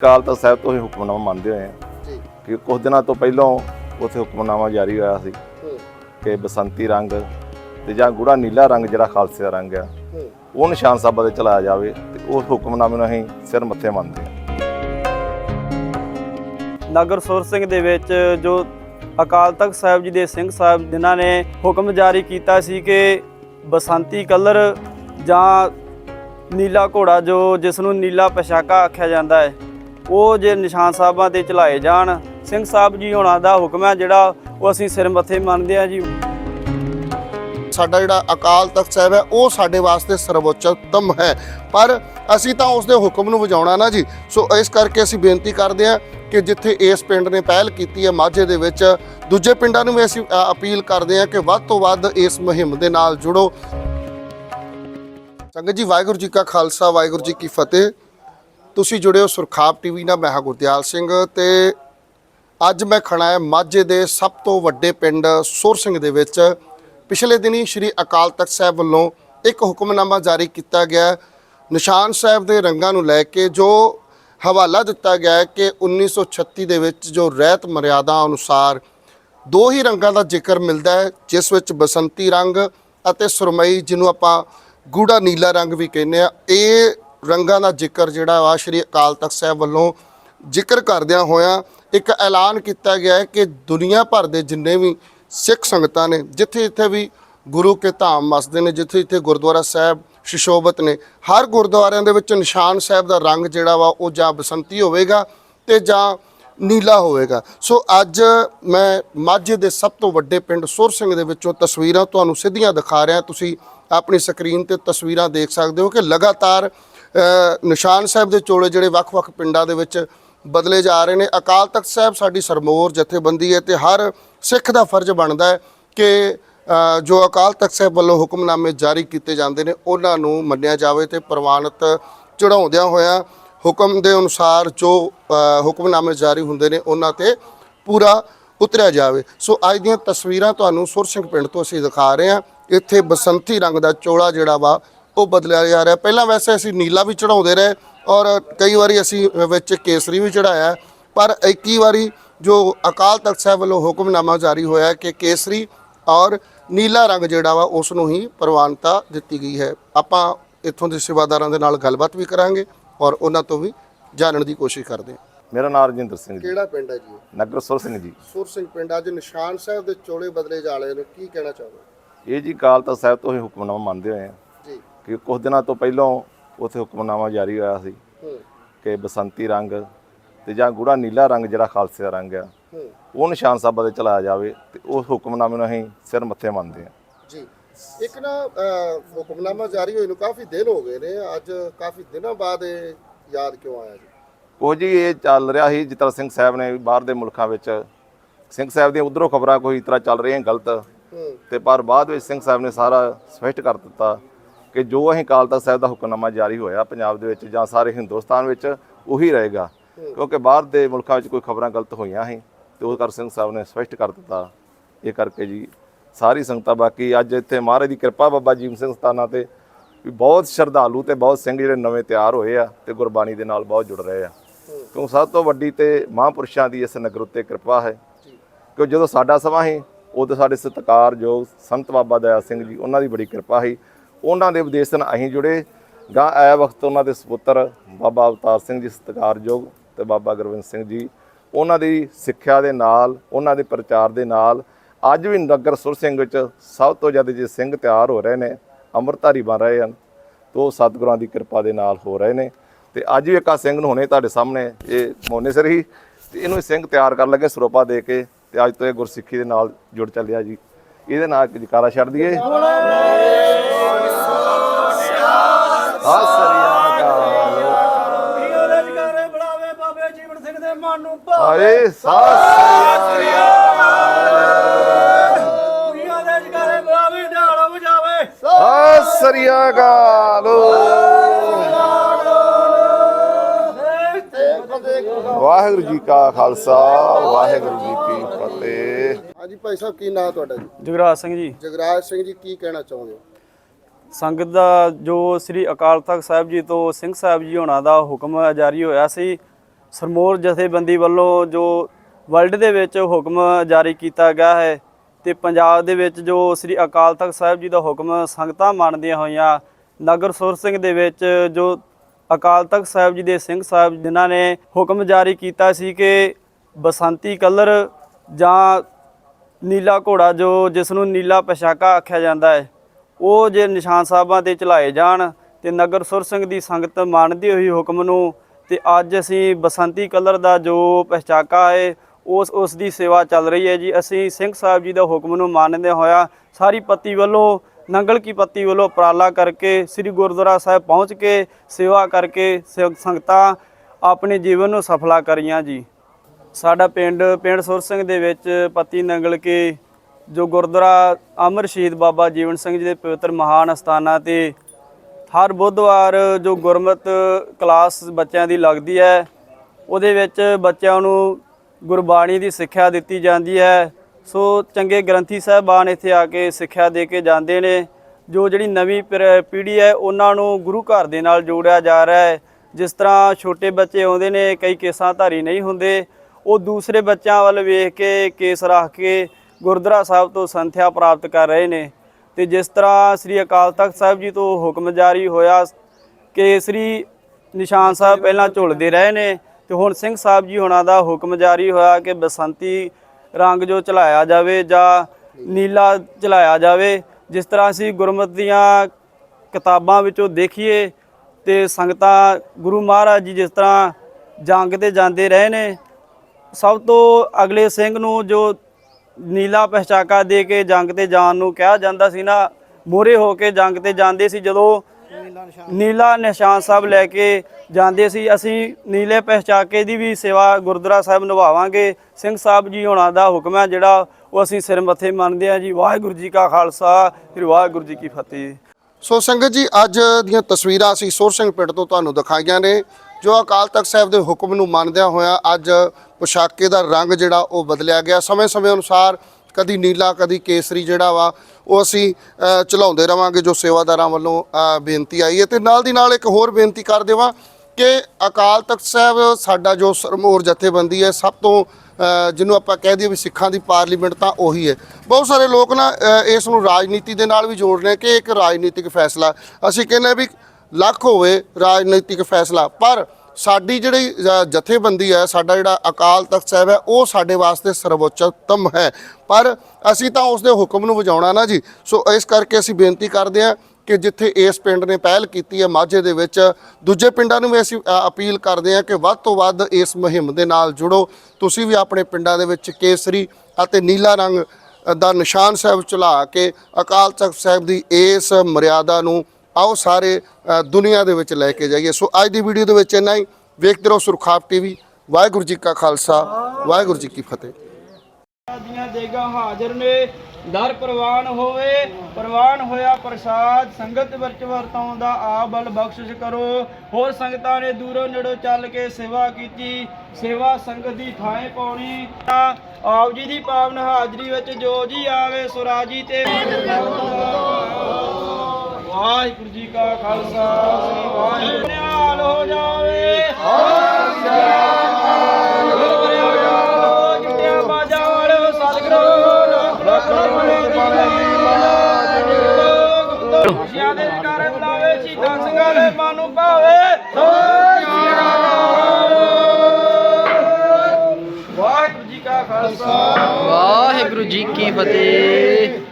ਕਾਲ ਤਖਤ ਸਾਹਿਬ ਤੋਂ ਹੀ ਹੁਕਮਨਾਮਾ ਮੰਨਦੇ ਹੋਏ ਹਾਂ ਜੀ। ਕਿ ਕੁਝ ਦਿਨਾਂ ਤੋਂ ਪਹਿਲਾਂ ਉੱਥੇ ਹੁਕਮਨਾਮਾ ਜਾਰੀ ਹੋਇਆ ਸੀ ਕਿ ਬਸੰਤੀ ਰੰਗ ਤੇ ਜਾਂ ਗੂੜਾ ਨੀਲਾ ਰੰਗ ਜਿਹੜਾ ਖਾਲਸੇ ਦਾ ਰੰਗ ਆ ਹੂੰ। ਉਹ ਨਿਸ਼ਾਨ ਸਾਹਿਬਾਂ ਤੇ ਚਲਾਇਆ ਜਾਵੇ ਤੇ ਉਹ ਹੁਕਮਨਾਮੇ ਨੂੰ ਅਸੀਂ ਸਿਰ ਮੱਥੇ ਮੰਨਦੇ ਹਾਂ। ਨਗਰ ਸੁਰ ਸਿੰਘ ਦੇ ਵਿੱਚ ਜੋ ਅਕਾਲ ਤਖਤ ਸਾਹਿਬ ਜੀ ਦੇ ਸਿੰਘ ਸਾਹਿਬ ਜਿਨ੍ਹਾਂ ਨੇ ਹੁਕਮ ਜਾਰੀ ਕੀਤਾ ਸੀ ਕਿ ਬਸੰਤੀ ਕਲਰ ਜਾਂ ਨੀਲਾ ਘੋੜਾ ਜੋ ਜਿਸ ਨੂੰ ਨੀਲਾ ਪੋਸ਼ਾਕਾ ਆਖਿਆ ਜਾਂਦਾ ਹੈ ਉਹ ਜੇ ਨਿਸ਼ਾਨ ਸਾਹਿਬਾਂ ਤੇ ਚਲਾਏ ਜਾਣ, ਸਿੰਘ ਸਾਹਿਬ ਜੀ ਹੋਣਾ ਦਾ ਹੁਕਮ ਹੈ ਜਿਹੜਾ ਉਹ ਅਸੀਂ ਸਿਰ ਮੱਥੇ ਮੰਨਦੇ ਹਾਂ ਜੀ। ਸਾਡਾ ਜਿਹੜਾ ਅਕਾਲ ਤਖਤ ਸਾਹਿਬ ਹੈ, ਉਹ ਸਾਡੇ ਵਾਸਤੇ ਸਰਵੋਚਤਮ ਹੈ। ਪਰ ਅਸੀਂ ਤਾਂ ਉਸ ਦੇ ਹੁਕਮ ਨੂੰ ਵਜਾਉਣਾ ਨਾ ਜੀ। ਸੋ ਇਸ ਕਰਕੇ ਅਸੀਂ ਬੇਨਤੀ ਕਰਦੇ ਹਾਂ ਕਿ ਜਿੱਥੇ ਇਸ ਪਿੰਡ ਨੇ ਪਹਿਲ ਕੀਤੀ ਹੈ ਮਾਝੇ ਦੇ ਵਿੱਚ, ਦੂਜੇ ਪਿੰਡਾਂ ਨੂੰ ਵੀ ਅਸੀਂ ਅਪੀਲ ਕਰਦੇ ਹਾਂ ਕਿ ਵੱਧ ਤੋਂ ਵੱਧ ਇਸ ਮੁਹਿੰਮ ਦੇ ਨਾਲ ਜੁੜੋ। ਸੰਗਤ ਜੀ, ਵਾਹਿਗੁਰੂ ਜੀ ਕਾ ਖਾਲਸਾ, ਵਾਹਿਗੁਰੂ ਜੀ ਕੀ ਫਤਿਹ। ਤੁਸੀਂ ਜੁੜੇ ਹੋ ਸੁਰਖਾਬ ਟੀਵੀ ਨਾਲ, ਮੈਂ ਹਾਂ ਗੁਰਦਿਆਲ ਸਿੰਘ ਤੇ ਅੱਜ ਮੈਂ ਖੜਾ ਹੈ ਮਾਝੇ ਦੇ ਸਭ ਤੋਂ ਵੱਡੇ ਪਿੰਡ ਸੁਰ ਸਿੰਘ ਦੇ ਵਿੱਚ। ਪਿਛਲੇ ਦਿਨੀ ਸ਼੍ਰੀ ਅਕਾਲ ਤਖਤ ਸਾਹਿਬ ਵੱਲੋਂ ਇੱਕ ਹੁਕਮਨਾਮਾ ਜਾਰੀ ਕੀਤਾ ਗਿਆ। ਨਿਸ਼ਾਨ ਸਾਹਿਬ ਦੇ ਰੰਗਾਂ ਨੂੰ ਲੈ ਕੇ ਜੋ ਹਵਾਲਾ ਦਿੱਤਾ ਗਿਆ ਹੈ ਕਿ 1936 ਦੇ ਵਿੱਚ ਜੋ ਰਹਿਤ ਮਰਿਆਦਾ ਅਨੁਸਾਰ ਦੋ ਹੀ ਰੰਗਾਂ ਦਾ ਜ਼ਿਕਰ ਮਿਲਦਾ ਹੈ, ਜਿਸ ਵਿੱਚ ਬਸੰਤੀ ਰੰਗ ਅਤੇ ਸੁਰਮਈ, ਜਿਹਨੂੰ ਆਪਾਂ ਗੂੜਾ ਨੀਲਾ ਰੰਗ ਵੀ ਕਹਿੰਦੇ ਆ ਇਹ ਰੰਗਾਂ ਦਾ ਜ਼ਿਕਰ ਜਿਹੜਾ ਵਾ ਸ਼੍ਰੀ ਅਕਾਲ ਤਖਤ ਸਾਹਿਬ ਵੱਲੋਂ ਜ਼ਿਕਰ ਕਰਦਿਆਂ ਹੋਇਆਂ ਇੱਕ ਐਲਾਨ ਕੀਤਾ ਗਿਆ ਹੈ ਕਿ ਦੁਨੀਆ ਭਰ ਦੇ ਜਿੰਨੇ ਵੀ ਸਿੱਖ ਸੰਗਤਾਂ ਨੇ, ਜਿੱਥੇ ਜਿੱਥੇ ਵੀ ਗੁਰੂ ਕੇ ਧਾਮ ਵਸਦੇ ਨੇ, ਜਿੱਥੇ ਜਿੱਥੇ ਗੁਰਦੁਆਰਾ ਸਾਹਿਬ ਸ਼ਿਸ਼ੋਭਤ ਨੇ, ਹਰ ਗੁਰਦੁਆਰਿਆਂ ਦੇ ਵਿੱਚ ਨਿਸ਼ਾਨ ਸਾਹਿਬ ਦਾ ਰੰਗ ਜਿਹੜਾ ਵਾ ਉਹ ਜਾਂ ਬਸੰਤੀ ਹੋਵੇਗਾ ਤੇ ਜਾਂ ਨੀਲਾ ਹੋਵੇਗਾ। ਸੋ ਅੱਜ ਮੈਂ ਮਾਝੇ ਦੇ ਸਭ ਤੋਂ ਵੱਡੇ ਪਿੰਡ ਸੁਰ ਸਿੰਘ ਦੇ ਵਿੱਚੋਂ ਤਸਵੀਰਾਂ ਤੁਹਾਨੂੰ ਸਿੱਧੀਆਂ ਦਿਖਾ ਰਿਹਾ। ਤੁਸੀਂ ਆਪਣੀ ਸਕਰੀਨ ਤੇ ਤਸਵੀਰਾਂ ਦੇਖ ਸਕਦੇ ਹੋ ਕਿ ਲਗਾਤਾਰ ਨਿਸ਼ਾਨ ਸਾਹਿਬ ਦੇ ਚੋਲੇ ਜਿਹੜੇ ਵੱਖ-ਵੱਖ ਪਿੰਡਾਂ ਦੇ ਵਿੱਚ ਬਦਲੇ ਜਾ ਰਹੇ ਨੇ। ਅਕਾਲ ਤਖਤ ਸਾਹਿਬ ਸਾਡੀ ਸਰਮੋਰ ਜਥੇਬੰਦੀ ਹੈ ਤੇ ਹਰ ਸਿੱਖ ਦਾ ਫਰਜ਼ ਬਣਦਾ ਹੈ ਕਿ ਜੋ ਅਕਾਲ ਤਖਤ ਸਾਹਿਬ ਵੱਲੋਂ ਹੁਕਮਨਾਮੇ ਜਾਰੀ ਕੀਤੇ ਜਾਂਦੇ ਨੇ ਉਹਨਾਂ ਨੂੰ ਮੰਨਿਆ ਜਾਵੇ ਤੇ ਪ੍ਰਵਾਨਿਤ ਚੜਾਉਂਦਿਆਂ ਹੋਇਆਂ ਹੁਕਮ ਦੇ ਅਨੁਸਾਰ ਜੋ ਅ, ਹੁਕਮਨਾਮੇ ਜਾਰੀ ਹੁੰਦੇ ਨੇ ਉਹਨਾਂ ਤੇ ਪੂਰਾ ਉਤਰਿਆ ਜਾਵੇ। ਸੋ ਅੱਜ ਦੀਆਂ ਤਸਵੀਰਾਂ ਤੁਹਾਨੂੰ ਸੁਰ ਸਿੰਘ ਪਿੰਡ ਤੋਂ ਅਸੀਂ ਦਿਖਾ ਰਹੇ ਹਾਂ। ਇੱਥੇ ਬਸੰਤੀ ਰੰਗ ਦਾ ਚੋਲਾ ਜਿਹੜਾ ਵਾ ਉਹ ਬਦਲਿਆ ਜਾ ਰਿਹਾ। ਪਹਿਲਾਂ ਵੈਸੇ ਅਸੀਂ ਨੀਲਾ ਵੀ ਚੜਾਉਂਦੇ ਰਹੇ ਔਰ ਕਈ ਵਾਰੀ ਅਸੀਂ ਵਿੱਚ ਕੇਸਰੀ ਵੀ ਚੜਾਇਆ ਪਰ 21 ਵਾਰੀ ਜੋ ਅਕਾਲ ਤਖਤ ਸਾਹਿਬ ਵੱਲੋਂ ਹੁਕਮਨਾਮਾ ਜਾਰੀ ਹੋਇਆ ਕਿ ਕੇਸਰੀ ਔਰ ਨੀਲਾ ਰੰਗ ਜਿਹੜਾ ਵਾ ਉਸ ਨੂੰ ਹੀ ਪ੍ਰਵਾਨਤਾ ਦਿੱਤੀ ਗਈ ਹੈ। ਆਪਾਂ ਇੱਥੋਂ ਦੇ ਸੇਵਾਦਾਰਾਂ ਦੇ ਨਾਲ ਗੱਲਬਾਤ ਵੀ ਕਰਾਂਗੇ ਔਰ ਉਹਨਾਂ ਤੋਂ ਵੀ ਜਾਣਨ ਦੀ ਕੋਸ਼ਿਸ਼ ਕਰਦੇ ਹਾਂ। ਮੇਰਾ ਨਾਮ ਰਜਿੰਦਰ ਸਿੰਘ ਜੀ। ਕਿਹੜਾ ਪਿੰਡ ਹੈ ਜੀ? ਇਹ? ਨਗਰ ਸੁਰ ਸਿੰਘ ਜੀ। ਸੁਰ ਸਿੰਘ ਪਿੰਡ ਅੱਜ ਨਿਸ਼ਾਨ ਸਾਹਿਬ ਦੇ ਚੋਲੇ ਬਦਲੇ ਜਾ ਰਹੇ ਨੇ। ਕੀ ਕਹਿਣਾ ਚਾਹੋਗੇ? ਇਹ ਜੀ ਕਾਲ ਤਖਤ ਸਾਹਿਬ ਤੋਂ ਹੀ ਹੁਕਮਨਾਮਾ ਮੰਨਦੇ ਹੋਏ ਜੀ ਕਿ ਕੁਝ ਦਿਨਾਂ ਤੋਂ ਪਹਿਲਾਂ ਉੱਥੇ ਹੁਕਮਨਾਮਾ ਜਾਰੀ ਹੋਇਆ ਸੀ ਕਿ ਬਸੰਤੀ ਰੰਗ ਤੇ ਜਾਂ ਗੂੜਾ ਨੀਲਾ ਰੰਗ ਜਿਹੜਾ ਖਾਲਸੇ ਦਾ ਰੰਗ ਆ ਉਹ ਨਿਸ਼ਾਨ ਸਾਹਿਬਾਂ ਤੇ ਚਲਾਇਆ ਜਾਵੇ ਤੇ ਉਸ ਹੁਕਮਨਾਮੇ ਨੂੰ ਅਸੀਂ ਸਿਰ ਮੱਥੇ ਮੰਨਦੇ ਜੀ। ਇੱਕ ਨਾ ਹੁਕਮਨਾਮਾ ਜਾਰੀ ਹੋਏ ਨੂੰ ਕਾਫੀ ਦਿਨ ਹੋ ਗਏ ਨੇ ਅੱਜ ਕਾਫੀ ਦਿਨਾਂ ਬਾਅਦ ਇਹ ਯਾਦ ਕਿਉਂ ਆਇਆ ਜੀ? ਉਹ ਜੀ ਇਹ ਚੱਲ ਰਿਹਾ ਸੀ ਜਿਸ ਤਰ੍ਹਾਂ ਸਿੰਘ ਸਾਹਿਬ ਨੇ ਬਾਹਰ ਦੇ ਮੁਲਕਾਂ ਵਿੱਚ ਸਿੰਘ ਸਾਹਿਬ ਦੀਆਂ ਉਧਰੋਂ ਖਬਰਾਂ ਕੋਈ ਇਸ ਤਰ੍ਹਾਂ ਚੱਲ ਰਹੀਆਂ ਗਲਤ ਤੇ ਪਰ ਬਾਅਦ ਵਿੱਚ ਸਿੰਘ ਸਾਹਿਬ ਨੇ ਸਾਰਾ ਸਪਸ਼ਟ ਕਰ ਦਿੱਤਾ। ਕਿ ਜੋ ਅਸੀਂ ਕਾਲ ਤਖਤ ਸਾਹਿਬ ਦਾ ਹੁਕਮਨਾਮਾ ਜਾਰੀ ਹੋਇਆ ਪੰਜਾਬ ਦੇ ਵਿੱਚ ਜਾਂ ਸਾਰੇ ਹਿੰਦੁਸਤਾਨ ਵਿੱਚ, ਉਹੀ ਰਹੇਗਾ। ਕਿਉਂਕਿ ਬਾਹਰ ਦੇ ਮੁਲਕਾਂ ਵਿੱਚ ਕੋਈ ਖਬਰਾਂ ਗਲਤ ਹੋਈਆਂ ਸੀ ਤੇ ਉਹ ਕਰ ਸਿੰਘ ਸਾਹਿਬ ਨੇ ਸਪਸ਼ਟ ਕਰ ਦਿੱਤਾ। ਇਹ ਕਰਕੇ ਜੀ ਸਾਰੀ ਸੰਗਤਾਂ ਬਾਕੀ ਅੱਜ ਇੱਥੇ ਮਹਾਰਾਜ ਦੀ ਕਿਰਪਾ ਬਾਬਾ ਜੀਵ ਸਿੰਘ ਸਥਾਨਾਂ ਤੇ ਵੀ ਬਹੁਤ ਸ਼ਰਧਾਲੂ ਤੇ ਬਹੁਤ ਸਿੰਘ ਜਿਹੜੇ ਨਵੇਂ ਤਿਆਰ ਹੋਏ ਆ ਤੇ ਗੁਰਬਾਣੀ ਦੇ ਨਾਲ ਬਹੁਤ ਜੁੜ ਰਹੇ ਆ। ਕਿਉਂ ਸਭ ਤੋਂ ਵੱਡੀ ਤੇ ਮਹਾਂਪੁਰਸ਼ਾਂ ਦੀ ਇਸ ਨਗਰ ਉੱਤੇ ਕਿਰਪਾ ਹੈ। ਕਿ ਜਦੋਂ ਸਾਡਾ ਸਮਾਂ ਸੀ, ਉਦੋਂ ਸਾਡੇ ਸਤਿਕਾਰਯੋਗ ਸੰਤ ਬਾਬਾ ਦਇਆ ਸਿੰਘ ਜੀ, ਉਹਨਾਂ ਦੀ ਬੜੀ ਕਿਰਪਾ ਸੀ। ਉਹਨਾਂ ਦੇ ਉਪਦੇਸ਼ ਨਾਲ ਅਸੀਂ ਜੁੜੇ। ਗਾਂ ਆਇਆ ਵਕਤ ਉਹਨਾਂ ਦੇ ਸੁਪੁੱਤਰ ਬਾਬਾ ਅਵਤਾਰ ਸਿੰਘ ਜੀ ਸਤਿਕਾਰਯੋਗ ਤੇ ਬਾਬਾ ਗੁਰਵਿੰਦ ਸਿੰਘ ਜੀ। ਉਹਨਾਂ ਦੀ ਸਿੱਖਿਆ ਦੇ ਨਾਲ, ਉਹਨਾਂ ਦੇ ਪ੍ਰਚਾਰ ਦੇ ਨਾਲ ਅੱਜ ਵੀ ਨਗਰ ਸੁਰ ਸਿੰਘ ਵਿੱਚ ਸਭ ਤੋਂ ਜ਼ਿਆਦਾ ਜੇ ਸਿੰਘ ਤਿਆਰ ਹੋ ਰਹੇ ਨੇ, ਅੰਮ੍ਰਿਤਧਾਰੀ ਬਣ ਰਹੇ ਹਨ, ਤੋ ਸਤਿਗੁਰਾਂ ਦੀ ਕਿਰਪਾ ਦੇ ਨਾਲ ਹੋ ਰਹੇ ਨੇ। ਤੇ ਅੱਜ ਵੀ ਇੱਕ ਸਿੰਘ ਨੂੰ ਹੁਣੇ ਤੁਹਾਡੇ ਸਾਹਮਣੇ ਇਹ ਮੋਨੇ ਸਰ ਹੀ। ਤੇ ਇਹਨੂੰ ਸਿੰਘ ਤਿਆਰ ਕਰਨ ਲੱਗੇ ਸਰੋਪਾ ਦੇ ਕੇ ਤੇ ਅੱਜ ਤੋਂ ਇਹ ਗੁਰਸਿੱਖੀ ਦੇ ਨਾਲ ਜੁੜ ਚੱਲਿਆ ਜੀ। ਇਹਦੇ ਨਾਲ ਇੱਕ ਜਕਾਰਾ ਛੱਡ ਦਈਏ। ਆਏ ਸਾਸਰੀ ਸਾਸਰੀ ਅਕਾਲ ਵਾਹਿਗੁਰੂ ਜੀ ਕਾ ਖਾਲਸਾ ਵਾਹਿਗੁਰੂ ਜੀ ਕੀ ਫਤਿਹ। ਹਾਂਜੀ ਭਾਈ ਸਾਹਿਬ ਕੀ ਨਾਮ ਤੁਹਾਡਾ ਜੀ? ਜਗਰਾਜ ਸਿੰਘ ਜੀ। ਜਗਰਾਜ ਸਿੰਘ ਜੀ ਕੀ ਕਹਿਣਾ ਚਾਹੁੰਦੇ ਹੋ ਸੰਗਤ ਦਾ ਜੋ ਸ੍ਰੀ ਅਕਾਲ ਤਖਤ ਸਾਹਿਬ ਜੀ ਤੋਂ ਸਿੰਘ ਸਾਹਿਬ ਜੀ ਹੋਣਾ ਦਾ ਹੁਕਮ ਜਾਰੀ ਹੋਇਆ ਸੀ ਸਰਮੋਰ ਜਥੇਬੰਦੀ ਵੱਲੋਂ ਜੋ ਵਰਲਡ ਦੇ ਵਿੱਚ ਹੁਕਮ ਜਾਰੀ ਕੀਤਾ ਗਿਆ ਹੈ ਤੇ ਪੰਜਾਬ ਦੇ ਵਿੱਚ ਜੋ ਸ੍ਰੀ ਅਕਾਲ ਤਖਤ ਸਾਹਿਬ ਜੀ ਦਾ ਹੁਕਮ ਸੰਗਤਾਂ ਮੰਨਦੀਆਂ ਹੋਈਆਂ, ਨਗਰ ਸੁਰ ਸਿੰਘ ਦੇ ਵਿੱਚ ਜੋ ਅਕਾਲ ਤਖਤ ਸਾਹਿਬ ਜੀ ਦੇ ਸਿੰਘ ਸਾਹਿਬ ਜਿਨ੍ਹਾਂ ਨੇ ਹੁਕਮ ਜਾਰੀ ਕੀਤਾ ਸੀ ਕਿ ਬਸੰਤੀ ਕਲਰ ਜਾਂ ਨੀਲਾ ਘੋੜਾ ਜੋ ਜਿਸ ਨੂੰ ਨੀਲਾ ਪਸ਼ਾਕਾ ਆਖਿਆ ਜਾਂਦਾ ਹੈ, ਉਹ ਜੇ ਨਿਸ਼ਾਨ ਸਾਹਿਬਾਂ ਤੇ ਚਲਾਏ ਜਾਣ ਤੇ ਨਗਰ ਸੁਰ ਸਿੰਘ ਦੀ ਸੰਗਤ ਮੰਨਦੀ ਹੋਈ ਹੁਕਮ ਨੂੰ ਤੇ ਅੱਜ ਅਸੀਂ ਬਸੰਤੀ ਕਲਰ ਦਾ ਜੋ ਪਸ਼ਾਕਾ ਹੈ, ਉਸ ਉਸ ਦੀ ਸੇਵਾ ਚੱਲ ਰਹੀ ਹੈ ਜੀ। ਅਸੀਂ ਸਿੰਘ ਸਾਹਿਬ ਜੀ ਦਾ ਹੁਕਮ ਨੂੰ ਮੰਨਦੇ ਹੋਇਆ ਸਾਰੀ ਪੱਤੀ ਵੱਲੋਂ, ਨੰਗਲ ਕੀ ਪੱਤੀ ਵੱਲੋਂ ਉਪਰਾਲਾ ਕਰਕੇ ਸ੍ਰੀ ਗੁਰਦੁਆਰਾ ਸਾਹਿਬ ਪਹੁੰਚ ਕੇ ਸੇਵਾ ਕਰਕੇ ਸ- ਸੰਗਤਾਂ ਆਪਣੇ ਜੀਵਨ ਨੂੰ ਸਫਲਾ ਕਰੀਆਂ ਜੀ। ਸਾਡਾ ਪਿੰਡ ਪਿੰਡ ਸੁਰ ਸਿੰਘ ਦੇ ਵਿੱਚ ਪੱਤੀ ਨੰਗਲ ਕੇ ਜੋ ਗੁਰਦੁਆਰਾ ਅਮਰ ਸ਼ਹੀਦ ਬਾਬਾ ਜੀਵਨ ਸਿੰਘ ਜੀ ਦੇ ਪਵਿੱਤਰ ਮਹਾਨ ਅਸਥਾਨਾਂ ਤੇ ਹਰ ਬੁੱਧਵਾਰ ਜੋ ਗੁਰਮਤ ਕਲਾਸ ਬੱਚਿਆਂ ਦੀ ਲੱਗਦੀ ਹੈ, ਉਹਦੇ ਵਿੱਚ ਬੱਚਿਆਂ ਨੂੰ ਗੁਰਬਾਣੀ ਦੀ ਸਿੱਖਿਆ ਦਿੱਤੀ ਜਾਂਦੀ ਹੈ। ਸੋ ਚੰਗੇ ਗ੍ਰੰਥੀ ਸਾਹਿਬਾਨ ਇੱਥੇ ਆ ਕੇ ਸਿੱਖਿਆ ਦੇ ਕੇ ਜਾਂਦੇ ਨੇ। ਜੋ ਜਿਹੜੀ ਨਵੀਂ ਪੀਰ- ਪੀੜ੍ਹੀ ਹੈ, ਉਹਨਾਂ ਨੂੰ ਗੁਰੂ ਘਰ ਦੇ ਨਾਲ ਜੋੜਿਆ ਜਾ ਰਿਹਾ ਹੈ। ਜਿਸ ਤਰ੍ਹਾਂ ਛੋਟੇ ਬੱਚੇ ਆਉਂਦੇ ਨੇ, ਕਈ ਕੇਸਾਂ ਧਾਰੀ ਨਹੀਂ ਹੁੰਦੇ। ਉਹ ਦੂਸਰੇ ਬੱਚਿਆਂ ਵੱਲ ਵੇਖ ਕੇ ਕੇਸ ਰੱਖ ਕੇ ਗੁਰਦੁਆਰਾ ਸਾਹਿਬ ਤੋਂ ਸੰਥਿਆ ਪ੍ਰਾਪਤ ਕਰ ਰਹੇ ਨੇ। ਤੇ ਜਿਸ ਤਰ੍ਹਾਂ ਸ੍ਰੀ ਅਕਾਲ ਤਖਤ ਸਾਹਿਬ ਜੀ ਤੋਂ ਹੁਕਮ ਜਾਰੀ ਹੋਇਆ ਕਿ ਸ੍ਰੀ ਨਿਸ਼ਾਨ ਸਾਹਿਬ ਪਹਿਲਾਂ ਝੁਲਦੇ ਰਹੇ ਨੇ ਤੇ ਹੁਣ ਸਿੰਘ ਸਾਹਿਬ ਜੀ ਹੁਣਾਂ ਦਾ ਹੁਕਮ ਜਾਰੀ ਹੋਇਆ ਕਿ ਬਸੰਤੀ ਰੰਗ ਜੋ ਚਲਾਇਆ ਜਾਵੇ ਜਾਂ ਨੀਲਾ ਚਲਾਇਆ ਜਾਵੇ, ਜਿਸ ਤਰ੍ਹਾਂ ਅਸੀਂ ਗੁਰਮਤ ਦੀਆਂ ਕਿਤਾਬਾਂ ਵਿੱਚੋਂ ਦੇਖੀਏ ਤੇ ਸੰਗਤਾਂ ਗੁਰੂ ਮਹਾਰਾਜ ਜੀ ਜਿਸ ਤਰ੍ਹਾਂ ਜੰਗ ਤੇ ਜਾਂਦੇ ਰਹੇ ਨੇ, ਸਭ ਤੋਂ ਅਗਲੇ ਸਿੰਘ ਨੂੰ ਜੋ ਨੀਲਾ ਪਹਿਚਾਕਾ ਦੇ ਕੇ ਜੰਗ ਤੇ ਜਾਣ ਨੂੰ ਕਿਹਾ ਜਾਂਦਾ ਸੀ ਨਾ ਮੋਰੇ ਹੋ ਕੇ ਜੰਗ ਤੇ ਜਾਂਦੇ ਸੀ, ਜਦੋਂ ਨੀਲਾ ਨਿਸ਼ਾਨ ਸਾਹਿਬ ਲੈ ਕੇ ਜਾਂਦੇ ਸੀ, ਅਸੀਂ ਨੀਲੇ ਪਹਿਚਾਕੇ ਦੀ ਵੀ ਸੇਵਾ ਗੁਰਦੁਆਰਾ ਸਾਹਿਬ ਨਿਭਾਵਾਂਗੇ, ਸਿੰਘ ਸਾਹਿਬ ਜੀ ਹੋਣਾ ਦਾ ਹੁਕਮ ਹੈ ਜਿਹੜਾ, ਉਹ ਅਸੀਂ ਸਿਰ ਮੱਥੇ ਮੰਨਦੇ ਹਾਂ ਜੀ। ਵਾਹਿਗੁਰੂ ਜੀ ਕਾ ਖਾਲਸਾ, ਫਿਰ ਵਾਹਿਗੁਰੂ ਜੀ ਕੀ ਫਤਿਹ। ਸੋ ਸੰਗਤ ਜੀ, ਅੱਜ ਦੀਆਂ ਤਸਵੀਰਾਂ ਅਸੀਂ ਸੁਰ ਸਿੰਘ ਪਿੰਡ ਤੋਂ ਤੁਹਾਨੂੰ ਦਿਖਾਈਆਂ ਨੇ। ਜੋ ਅਕਾਲ ਤਖਤ ਸਾਹਿਬ ਦੇ ਹੁਕਮ ਨੂੰ ਮੰਨਦਿਆਂ ਹੋਇਆ ਅੱਜ ਪੁਸ਼ਾਕੇ ਦਾ ਰੰਗ ਜਿਹੜਾ ਉਹ ਬਦਲਿਆ ਗਿਆ। ਸਮੇਂ-ਸਮੇਂ ਅਨੁਸਾਰ ਕਦੀ ਨੀਲਾ, ਕਦੀ ਕੇਸਰੀ ਜਿਹੜਾ ਵਾ, ਉਹ ਅਸੀਂ ਚਲਾਉਂਦੇ ਰਵਾਂਗੇ ਜੋ ਸੇਵਾਦਾਰਾਂ ਵੱਲੋਂ ਬੇਨਤੀ ਆਈ ਹੈ। ਤੇ ਨਾਲ ਦੀ ਨਾਲ ਇੱਕ ਹੋਰ ਬੇਨਤੀ ਕਰ ਦੇਵਾਂ ਕਿ ਅਕਾਲ ਤਖਤ ਸਾਹਿਬ ਸਾਡਾ ਜੋ ਸਰਮੋਰ ਜਥੇਬੰਦੀ ਹੈ, ਸਭ ਤੋਂ ਜਿਹਨੂੰ ਆਪਾਂ ਕਹਿ ਦਈਏ ਵੀ ਸਿੱਖਾਂ ਦੀ ਪਾਰਲੀਮੈਂਟ ਤਾਂ ਉਹੀ ਹੈ। ਬਹੁਤ ਸਾਰੇ ਲੋਕ ਨਾ ਇਸ ਨੂੰ ਰਾਜਨੀਤੀ ਦੇ ਨਾਲ ਵੀ ਜੋੜ ਰਹੇ ਕਿ ਇੱਕ ਰਾਜਨੀਤਿਕ ਫੈਸਲਾ। ਅਸੀਂ ਕਹਿੰਦੇ ਵੀ ਲੱਖ ਹੋਵੇ ਰਾਜਨੀਤਿਕ ਫੈਸਲਾ, ਪਰ ਸਾਡੀ ਜਿਹੜੀ ਜਥੇਬੰਦੀ ਹੈ, ਸਾਡਾ ਜਿਹੜਾ ਅਕਾਲ ਤਖਤ ਸਾਹਿਬ ਹੈ, ਉਹ ਸਾਡੇ ਵਾਸਤੇ ਸਰਵੋੱਚਤਮ ਹੈ। ਪਰ ਅਸੀਂ ਤਾਂ ਉਸ ਦੇ ਹੁਕਮ ਨੂੰ ਵਜਾਉਣਾ ਨਾ ਜੀ। ਸੋ ਇਸ ਕਰਕੇ ਅਸੀਂ ਬੇਨਤੀ ਕਰਦੇ ਹਾਂ ਕਿ ਜਿੱਥੇ ਇਸ ਪਿੰਡ ਨੇ ਪਹਿਲ ਕੀਤੀ ਹੈ ਮਾਝੇ ਦੇ ਵਿੱਚ, ਦੂਜੇ ਪਿੰਡਾਂ ਨੂੰ ਵੀ ਅਸੀਂ ਅਪੀਲ ਕਰਦੇ ਹਾਂ ਕਿ ਵੱਧ ਤੋਂ ਵੱਧ ਇਸ ਮੁਹਿੰਮ ਦੇ ਨਾਲ ਜੁੜੋ। ਤੁਸੀਂ ਵੀ ਆਪਣੇ ਪਿੰਡਾਂ ਦੇ ਵਿੱਚ ਕੇਸਰੀ ਅਤੇ ਨੀਲਾ ਰੰਗ ਦਾ ਨਿਸ਼ਾਨ ਸਾਹਿਬ ਚਲਾ ਕੇ ਅਕਾਲ ਤਖਤ ਸਾਹਿਬ ਦੀ ਇਸ ਮਰਿਆਦਾ ਨੂੰ ਆਓ ਸਾਰੇ ਦੁਨੀਆ ਦੇ ਵਿੱਚ ਲੈ ਕੇ ਜਾਈਏ। ਸੋ ਅੱਜ ਦੀ ਵੀਡੀਓ ਦੇ ਵਿੱਚ ਇੰਨਾ ਹੀ। ਵੇਖਦੇ ਰਹੋ ਸੁਰਖਾਪ ਟੀਵੀ। ਵਾਹਿਗੁਰੂ ਜੀ ਕਾ ਖਾਲਸਾ। ਵਾਹਿਗੁਰੂ ਜੀ ਕੀ ਫਤਿਹ। ਦੀਆਂ ਦੇਗਾ ਹਾਜ਼ਰ ਨੇ। ਦਰ ਪ੍ਰਵਾਨ ਹੋਵੇ। ਪ੍ਰਵਾਨ ਹੋਇਆ ਪ੍ਰਸਾਦ। ਸੰਗਤ ਵਿੱਚ ਵਰਤਾਉਂਦਾ ਆ ਬਲ ਬਖਸ਼ਿਸ਼ ਕਰੋ। ਹੋਰ ਸੰਗਤਾਂ ਨੇ ਦੂਰੋਂ ਨੇੜੋਂ ਚੱਲ ਕੇ ਸੇਵਾ ਕੀਤੀ। ਸੇਵਾ ਸੰਗਤ ਦੀ ਥਾਂ ਪਾਉਣੀ। ਆਪ ਜੀ ਦੀ ਪਾਵਨ ਹਾਜ਼ਰੀ ਵਿੱਚ ਜੋ ਜੀ ਆਵੇ ਸੁਰਾਜੀ ਤੇ ਵਾਹਿਗੁਰੂ ਜੀ ਕਾ ਖਾਲਸਾ, ਸ੍ਰੀ ਵਾਹਿਗੁਰੂ। ਨਿਹਾਲ ਹੋ ਜਾਵੇ। ਜਿੱਤਿਆ ਬਾਜਾ ਸਤਿਗੁਰੂ ਲੱਖ ਲੱਖ ਖੁਸ਼ੀਆਂ ਦੇ ਜਕਾਰੇ ਬੁਲਾਵੇ, ਸ਼ਹੀਦਾਂ ਸਿੰਘਾਂ ਦੇ ਮਨ ਨੂੰ ਭਾਵੇ। ਵਾਹਿਗੁਰੂ ਜੀ ਕਾ ਖਾਲਸਾ। ਵਾਹਿਗੁਰੂ ਜੀ ਕੀ ਫਤਿਹ।